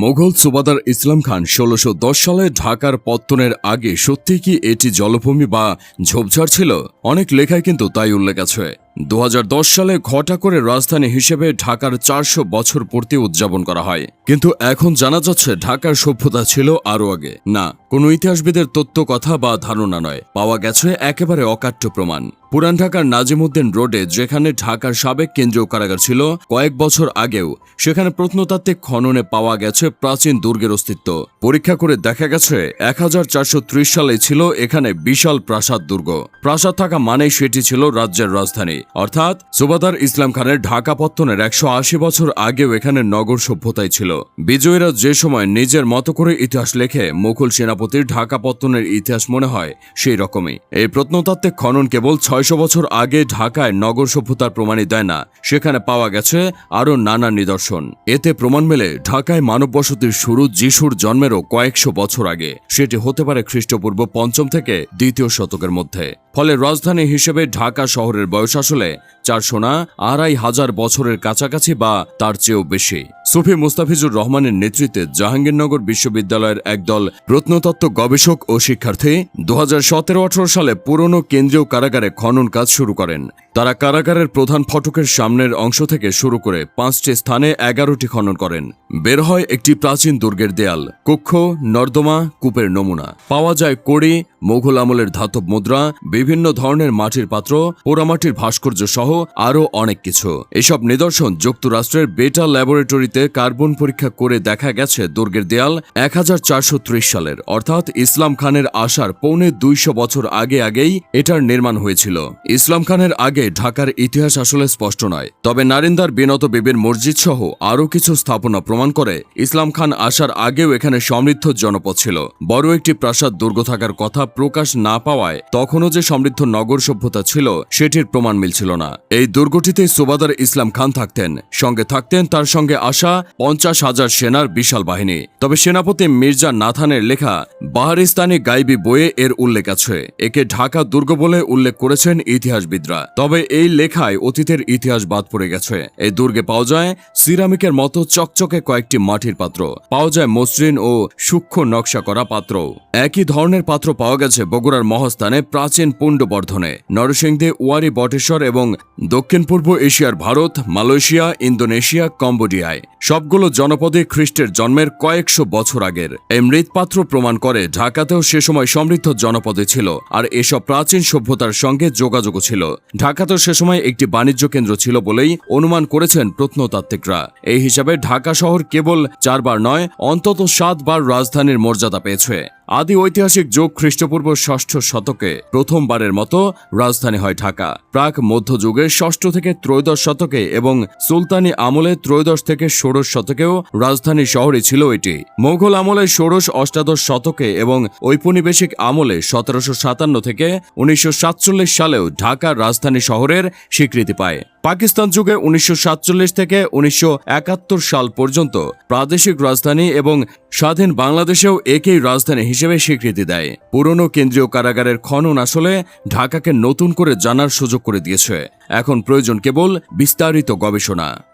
মোগল সুবাদার ইসলাম খান ষোলোশো সালে ঢাকার পত্তনের আগে সত্যি কি এটি জলভূমি বা ঝোপঝাড় ছিল? অনেক লেখায় কিন্তু তাই উল্লেখ আছে। দু হাজার দশ সালে ঘটা করে রাজধানী হিসেবে ঢাকার চারশো বছর পূর্তি উদযাপন করা হয়। কিন্তু এখন জানা যাচ্ছে ঢাকার সভ্যতা ছিল আরও আগে। না কোনো ইতিহাসবিদের তত্ত্ব কথা বা ধারণা নয়। পাওয়া গেছে একেবারে অকাট্য প্রমাণ। পুরান ঢাকার নাজিমুদ্দিন রোডে, যেখানে ঢাকার সাবেক কেন্দ্রীয় কারাগার ছিল, কয়েক বছর আগেও সেখানে প্রত্নতাত্ত্বিক খননে পাওয়া গেছে প্রাচীন দুর্গের অস্তিত্ব। পরীক্ষা করে দেখা গেছে এক হাজার চারশো ত্রিশ সালে ছিল এখানে বিশাল প্রাসাদ দুর্গ। প্রাসাদ থাকা মানেই সেটি ছিল রাজ্যের রাজধানী। অর্থাৎ সুবাদার ইসলাম খানের ঢাকা পত্তনের একশো আশি বছর আগেও এখানে নগর সভ্যতাই ছিল। বিজয়ীরা যে সময় নিজের মতো করে ইতিহাস লেখে, মুঘল সেনাপতির ঢাকা পত্তনের ইতিহাস মনে হয় সেই রকমই। এই প্রত্নতাত্ত্বিক খনন কেবল ছয়শো বছর আগে ঢাকায় নগর সভ্যতার প্রমাণই দেয় না, সেখানে পাওয়া গেছে আরও নানা নিদর্শন। এতে প্রমাণ মেলে ঢাকায় মানব বসতির শুরু যিশুর জন্মেরও কয়েকশো বছর আগে। সেটি হতে পারে খ্রিস্টপূর্ব পঞ্চম থেকে দ্বিতীয় শতকের মধ্যে। ফলে রাজধানী হিসেবে ঢাকা শহরের বয়স আসলে চারশো না আড়াই হাজার বছরের কাছাকাছি বা তার চেয়েও বেশি। সুফি মুস্তাফিজুর রহমানের নেতৃত্বে জাহাঙ্গীরনগর বিশ্ববিদ্যালয়ের একদল প্রত্নতত্ত্ব গবেষক ও শিক্ষার্থী দু হাজার সালে পুরনো কেন্দ্রীয় কারাগারে খনন কাজ শুরু করেন। তারা কারাগারের প্রধান ফটকের সামনের অংশ থেকে শুরু করে পাঁচটি স্থানে এগারোটি খনন করেন। বের হয় একটি প্রাচীন দুর্গের দেয়াল, কক্ষ, নর্দমা, কূপের নমুনা। পাওয়া যায় কড়ি, মোঘল আমলের ধাতব মুদ্রা, বিভিন্ন ধরনের মাটির পাত্র, পোড়ামাটির ভাস্কর্য সহ আরও অনেক কিছু। এসব নিদর্শন যুক্তরাষ্ট্রের বেটা ল্যাবরেটরিতে কার্বন পরীক্ষা করে দেখা গেছে দুর্গের দেয়াল এক হাজার চারশো ত্রিশ সালের। অর্থাৎ ইসলাম খানের আসার পৌনে দুইশো বছর আগে আগেই এটার নির্মাণ হয়েছিল। ইসলাম খানের আগে ঢাকার ইতিহাস আসলে স্পষ্ট নয়। তবে নারিন্দার বিনত বিবির মসজিদ সহ আরও কিছু স্থাপনা প্রমাণ করে ইসলাম খান আসার আগেও এখানে সমৃদ্ধ জনপদ ছিল। বড় একটি প্রাসাদ দুর্গ থাকার কথা প্রকাশ না পাওয়ায় তখনও যে সমৃদ্ধ নগর সভ্যতা ছিল, সেটির প্রমাণ মিলছিল না। এই দুর্গটিতে সুবাদার ইসলাম খান থাকতেন। সঙ্গে থাকতেন তার সঙ্গে আসা পঞ্চাশ হাজার সেনার বিশাল বাহিনী। তবে সেনাপতি মির্জা নাথানের লেখা বাহারিস্তানি গাইবি বইয়ে এর উল্লেখ আছে। একে ঢাকা দুর্গ বলে উল্লেখ করেছেন ইতিহাসবিদরা। তবে এই লেখায় অতীতের ইতিহাস বাদ পড়ে গেছে। এই দুর্গে পাওয়া যায় সিরামিকের মতো চকচকে কয়েকটি মাটির পাত্র। পাওয়া যায় মসৃণ ও সূক্ষ্ম নকশা করা পাত্র। একই ধরনের পাত্র পাওয়া গেছে বগুড়ার মহাস্থানে প্রাচীন পুণ্ডবর্ধনে। নরসিংদে, ওয়ারি, বটেশ্বর এবং দক্ষিণ পূর্ব এশিয়ার ভারত, মালয়েশিয়া, ইন্দোনেশিয়া, কম্বোডিয়ায়। সবগুলো জনপদে খ্রিস্টের জন্মের কয়েকশো বছর আগের। এই মৃৎপাত্র প্রমাণ করে ঢাকাতেও সে সময় সমৃদ্ধ জনপদে ছিল, আর এসব প্রাচীন সভ্যতার সঙ্গে যোগাযোগও ছিল। ঢাকাতেও সে সময় একটি বাণিজ্য কেন্দ্র ছিল বলেই অনুমান করেছেন প্রত্নতাত্ত্বিকরা। এই হিসাবে ঢাকা শহর কেবল চারবার নয়, অন্তত সাতবার রাজধানীর মর্যাদা পেয়েছে। আদি ঐতিহাসিক যুগ খ্রিস্টপূর্ব ষষ্ঠ শতকে প্রথমবারের মতো রাজধানী হয় ঢাকা। প্রাক মধ্যযুগে ষষ্ঠ থেকে ত্রয়োদশ শতকে এবং সুলতানি আমলে ত্রয়োদশ থেকে ষোড়শ শতকেও রাজধানী শহরই ছিল এটি। মোঘল আমলে ষোড়শ অষ্টাদশ শতকে এবং ঔপনিবেশিক আমলে সতেরোশো সাতান্ন থেকে উনিশশো সাতচল্লিশ সালেও ঢাকা রাজধানী শহরের স্বীকৃতি পায়। পাকিস্তান যুগে উনিশশো সাতচল্লিশ থেকে উনিশশো একাত্তর সাল পর্যন্ত প্রাদেশিক রাজধানী এবং স্বাধীন বাংলাদেশেও একেই রাজধানী হিসেবে স্বীকৃতি দেয়। পুরনো কেন্দ্রীয় কারাগারের খনন আসলে ঢাকাকে নতুন করে জানার সুযোগ করে দিয়েছে। এখন প্রয়োজন কেবল বিস্তারিত গবেষণা।